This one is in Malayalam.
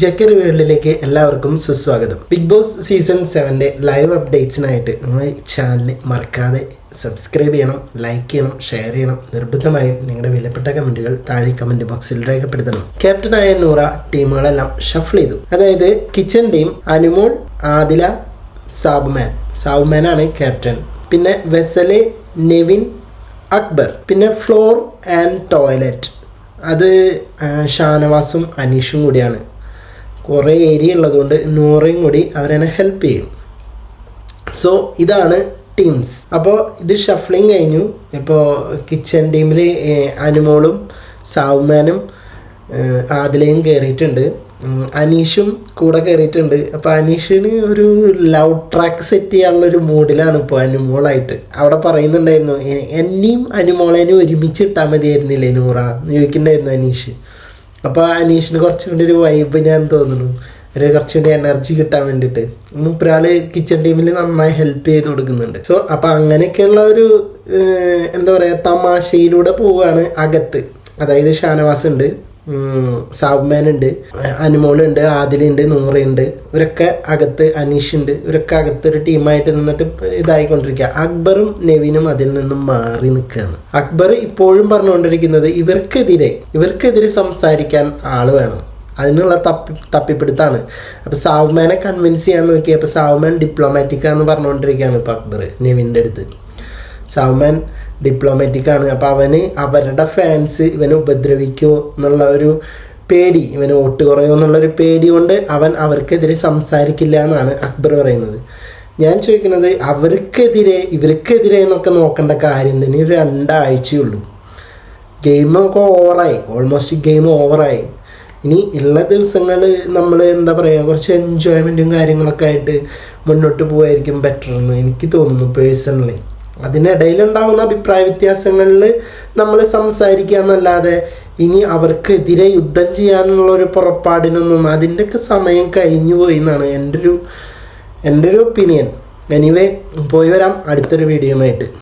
ജക്കർ വേൾഡിലേക്ക് എല്ലാവർക്കും സുസ്വാഗതം. ബിഗ് ബോസ് സീസൺ സെവന്റെ ലൈവ് അപ്ഡേറ്റ്സിനായിട്ട് നിങ്ങൾ ചാനൽ മറക്കാതെ സബ്സ്ക്രൈബ് ചെയ്യണം ലൈക്ക് ചെയ്യണം ഷെയർ ചെയ്യണം. നിർബന്ധമായും നിങ്ങളുടെ വിലപ്പെട്ട കമന്റുകൾ താഴെ കമന്റ് ബോക്സിൽ രേഖപ്പെടുത്തണം. ക്യാപ്റ്റനായ നൂറ ടീമുകളെല്ലാം ഷഫിൾ ചെയ്തു. അതായത് കിച്ചൺ ടീം അനുമോൾ ആദില സാബുമാൻ. സാബുമാനാണ് ക്യാപ്റ്റൻ. പിന്നെ വെസലെ നെവിൻ അക്ബർ. പിന്നെ ഫ്ലോർ ആൻഡ് ടോയ്ലറ്റ്. അത് ഷാനവാസും അനീഷും കൂടിയാണ്. കുറേ ഏരിയ ഉള്ളതുകൊണ്ട് നൂറയും കൂടി അവരെന്നെ ഹെൽപ്പ് ചെയ്യും. സോ ഇതാണ് ടീംസ് അപ്പോൾ ഇത് ഷഫ്ലിങ് കഴിഞ്ഞു. ഇപ്പോൾ കിച്ചൺ ടീമിൽ അനുമോളും സാവുമാനും ആദിലയും കയറിയിട്ടുണ്ട് അനീഷും കൂടെ കയറിയിട്ടുണ്ട് അപ്പോൾ അനീഷിന് ഒരു ലവ് ട്രാക്ക് സെറ്റ് ചെയ്യാനുള്ള ഒരു മൂഡിലാണ് ഇപ്പോൾ അനുമോളായിട്ട്. അവിടെ പറയുന്നുണ്ടായിരുന്നു "എ- എന്നെയും അനുമോളേനും ഒരുമിച്ച് ഇട്ടാൽ മതിയായിരുന്നില്ലേ നൂറ? എന്ന് ചോദിക്കുന്നുണ്ടായിരുന്നു അനീഷ്. അപ്പോൾ അനീഷിന് കുറച്ചും കൂടി ഒരു വൈബ് ഞാൻ തോന്നുന്നു. ഒരു കുറച്ചും കൂടി എനർജി കിട്ടാൻ വേണ്ടിയിട്ട്. മൂപ്പരാൾ കിച്ചൺ ടീമിൽ നന്നായി ഹെൽപ്പ് ചെയ്ത് കൊടുക്കുന്നുണ്ട്. സോ അപ്പം അങ്ങനെയൊക്കെയുള്ള ഒരു എന്താ പറയുക തമാശയിലൂടെ പോവുകയാണ് അകത്ത്. അതായത് ഷാനവാസ് ഉണ്ട്. സാബ്മാൻ ഉണ്ട് അനുമോളുണ്ട് ആദിലുണ്ട് നൂറയുണ്ട്. ഇവരൊക്കെ അകത്ത് അനീഷ് ഉണ്ട് ഇവരൊക്കെ അകത്ത് ഒരു ടീമായിട്ട് നിന്നിട്ട് ഇതായിക്കൊണ്ടിരിക്കുക അക്ബറും നെവിനും അതിൽ നിന്നും മാറി നിൽക്കുകയാണ് അക്ബർ ഇപ്പോഴും പറഞ്ഞുകൊണ്ടിരിക്കുന്നത് ഇവർക്കെതിരെ ഇവർക്കെതിരെ സംസാരിക്കാൻ ആൾ വേണം. അതിനുള്ള തപ്പി തപ്പിപ്പിടുത്താണ്. അപ്പോൾ സാവുമാനെ കൺവിൻസ് ചെയ്യാൻ നോക്കി അപ്പോൾ സാവുമാൻ ഡിപ്ലോമാറ്റിക്കാന്ന് പറഞ്ഞുകൊണ്ടിരിക്കുകയാണ് ഇപ്പോൾ അക്ബർ നെവിന്റെ അടുത്ത്. സാവുമാൻ ഡിപ്ലോമാറ്റിക് ആണ്. അപ്പോൾ അവന് അവരുടെ ഫാൻസ് ഇവനെ ഉപദ്രവിക്കുമോ എന്നുള്ള ഒരു പേടി ഇവന് വോട്ട് കുറയോ എന്നുള്ളൊരു പേടി കൊണ്ട് അവൻ അവർക്കെതിരെ സംസാരിക്കില്ല എന്നാണ് അക്ബർ പറയുന്നത്. ഞാൻ ചോദിക്കുന്നത് അവർക്കെതിരെ ഇവർക്കെതിരെ എന്നൊക്കെ നോക്കേണ്ട കാര്യം തന്നെ രണ്ടാഴ്ചയുള്ളൂ. ഗെയിമൊക്കെ ഓവറായി ഓൾമോസ്റ്റ് ഗെയിം ഓവറായി ഇനി ഉള്ള ദിവസങ്ങൾ നമ്മൾ എന്താ പറയുക കുറച്ച് എൻജോയ്മെന്റും കാര്യങ്ങളൊക്കെ ആയിട്ട് മുന്നോട്ട് പോകായിരിക്കും ബെറ്റർ എന്ന് എനിക്ക് തോന്നുന്നു പേഴ്സണലി അതിനിടയിലുണ്ടാവുന്ന അഭിപ്രായ വ്യത്യാസങ്ങളിൽ നമ്മൾ സംസാരിക്കുക എന്നല്ലാതെ ഇനി അവർക്കെതിരെ യുദ്ധം ചെയ്യാനുള്ള ഒരു പുറപ്പാടിനൊന്നും അതിന്റെയൊക്കെ സമയം കഴിഞ്ഞു പോയി എന്നാണ് എന്റെ ഒരു എന്റെ ഒരു ഒപ്പീനിയൻ. എനിവേ പോയി വരാം. അടുത്തൊരു വീഡിയോയുമായിട്ട്.